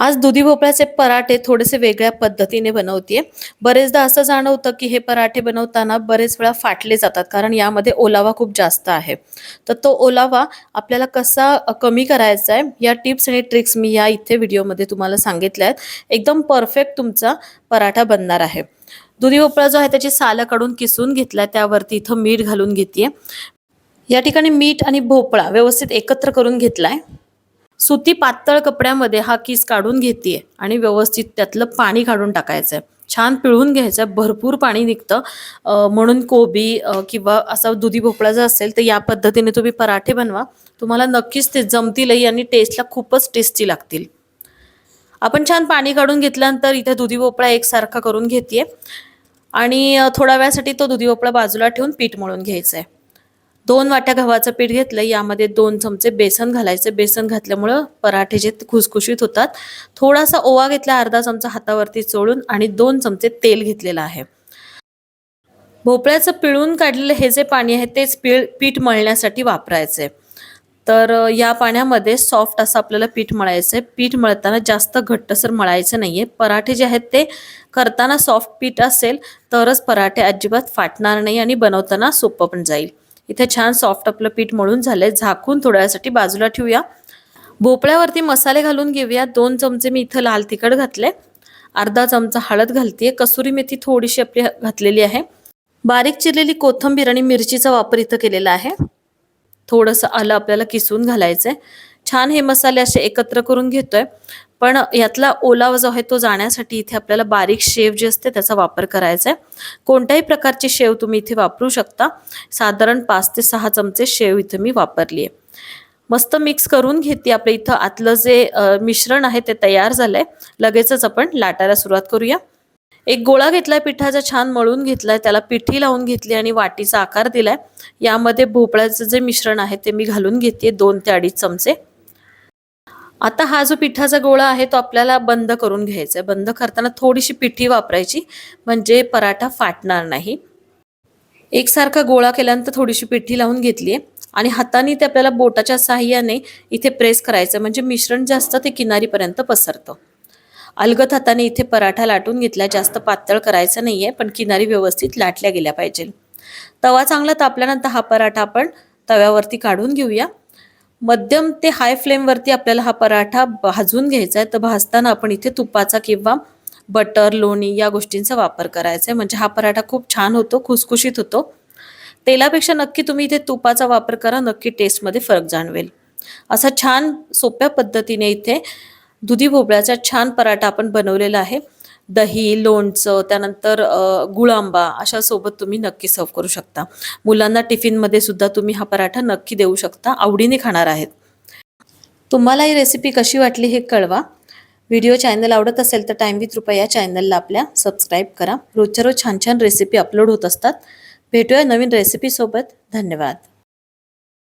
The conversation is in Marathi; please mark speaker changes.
Speaker 1: आज दुधी भोपळ्याचे पराठे थोडेसे वेगळ्या पद्धतीने बनवते बरेचदा असं जाणवतं की हे पराठे बनवताना बरेच वेळा फाटले जातात कारण यामध्ये ओलावा खूप जास्त आहे. तर तो ओलावा आपल्याला कसा कमी करायचा आहे या टिप्स आणि ट्रिक्स मी या इथे व्हिडिओमध्ये तुम्हाला सांगितल्या आहेत. एकदम परफेक्ट तुमचा पराठा बनणार आहे. दुधी भोपळा जो आहे त्याची सालं काढून किसून घेतला त्यावरती इथं मीठ घालून घेते या ठिकाणी मीठ आणि भोपळा व्यवस्थित एकत्र करून घेतलाय. सुती पातळ कपड्यामध्ये हा किस काढून घेते आणि व्यवस्थित त्यातलं पाणी काढून टाकायचं आहे छान पिळून घ्यायचं आहे भरपूर पाणी निघतं. म्हणून कोबी किंवा असा दुधी भोपळा जर असेल तर या पद्धतीने तुम्ही पराठे बनवा. तुम्हाला नक्कीच ते जमतीलही आणि टेस्टला खूपच टेस्टी लागतील. आपण छान पाणी काढून घेतल्यानंतर इथे दुधी भोपळा एकसारखा करून घेते आणि थोड्या वेळासाठी तो दुधी भोपळा बाजूला ठेवून पीठ मळून घ्यायचं आहे दोन वाट्या गव्हाचं पीठ घेतलं यामध्ये दोन चमचे बेसन घालायचे. बेसन घातल्यामुळं पराठे जे खुसखुशीत होतात. थोडासा ओवा घेतला अर्धा चमचा हातावरती चोळून आणि दोन चमचे तेल घेतलेलं आहे. भोपळ्याचं पिळून काढलेलं हे जे पाणी आहे तेच पीळ पीठ मळण्यासाठी वापरायचे. तर या पाण्यामध्ये सॉफ्ट असं आपल्याला पीठ मळायचं आहे पीठ मळताना जास्त घट्टसर मळायचं नाही आहे पराठे जे आहेत ते करताना सॉफ्ट पीठ असेल तरच पराठे अजिबात फाटणार नाही आणि बनवताना सोपं पण जाईल. इथे छान सॉफ्ट आपलं पीठ मळून झालंय. झाकून थोड्यासाठी बाजूला ठेवूया. भोपळ्यावरती मसाले घालून घेऊया. दोन चमचे मी इथं लाल तिखट घातले अर्धा चमचा हळद घालते कसुरी मेथी थोडीशी आपली घातलेली आहे. बारीक चिरलेली कोथिंबीर आणि मिरचीचा वापर इथं केलेला आहे. थोडंसं आलं आपल्याला किसून घालायचंय. छान हे मसाले असे एकत्र करून घेतोय. पण यातला ओलावा जो आहे तो जाण्यासाठी इथे आपल्याला बारीक शेव जे असते त्याचा वापर करायचा आहे कोणत्याही प्रकारची शेव तुम्ही इथे वापरू शकता. साधारण पाच ते सहा चमचे शेव इथे मी वापरली आहे मस्त मिक्स करून घेते आपलं इथं. आतलं जे मिश्रण आहे ते तयार झालंय. लगेचच आपण लाटायला सुरुवात करूया. एक गोळा घेतलाय पिठाचा छान मळून घेतलाय. त्याला पिठी लावून घेतली आणि वाटीचा आकार दिलाय. यामध्ये भोपळ्याचं जे मिश्रण आहे ते मी घालून घेते दोन ते अडीच चमचे. आता हा जो पिठाचा गोळा आहे तो आपल्याला बंद करून घ्यायचा आहे. बंद करताना थोडीशी पिठी वापरायची म्हणजे पराठा फाटणार नाही. एकसारखा गोळा केल्यानंतर थोडीशी पिठी लावून घेतली आहे आणि हाताने ते आपल्याला बोटाच्या सहाय्याने इथे प्रेस करायचं म्हणजे मिश्रण जास्त ते किनारीपर्यंत पसरतं. अलगत हाताने इथे पराठा लाटून घेतला जास्त पातळ करायचं आहे पण किनारी व्यवस्थित लाटल्या गेल्या पाहिजे तवा चांगला तापल्यानंतर हा पराठा आपण तव्यावरती काढून घेऊया. मध्यम ते हाय फ्लेमवरती आपल्याला हा पराठा भाजून घ्यायचा आहे. तर भाजताना आपण इथे तुपाचा किंवा बटर लोणी या गोष्टींचा वापर करायचा आहे. म्हणजे हा पराठा खूप छान होतो खुसखुशीत होतो. तेलापेक्षा नक्की तुम्ही इथे तुपाचा वापर करा नक्की टेस्टमध्ये फरक जाणवेल. असा छान सोप्या पद्धतीने इथे दुधी भोपळ्याचा छान पराठा आपण बनवलेला आहे. दही लोणचं त्यानंतर गुळांबा अशा सोबत तुम्ही नक्की सर्व करू शकता. मुलांना टिफिनमध्ये सुद्धा तुम्ही हा पराठा नक्की देऊ शकता. आवडीने खाणार आहेत. तुम्हाला ही रेसिपी कशी वाटली हे कळवा. व्हिडिओ चॅनल आवडत असेल तर टाईम विथ रुपया या चॅनलला आपल्या सबस्क्राईब करा. रोजच्या रोज छान छान रेसिपी अपलोड होत असतात. भेटूया नवीन रेसिपीसोबत धन्यवाद.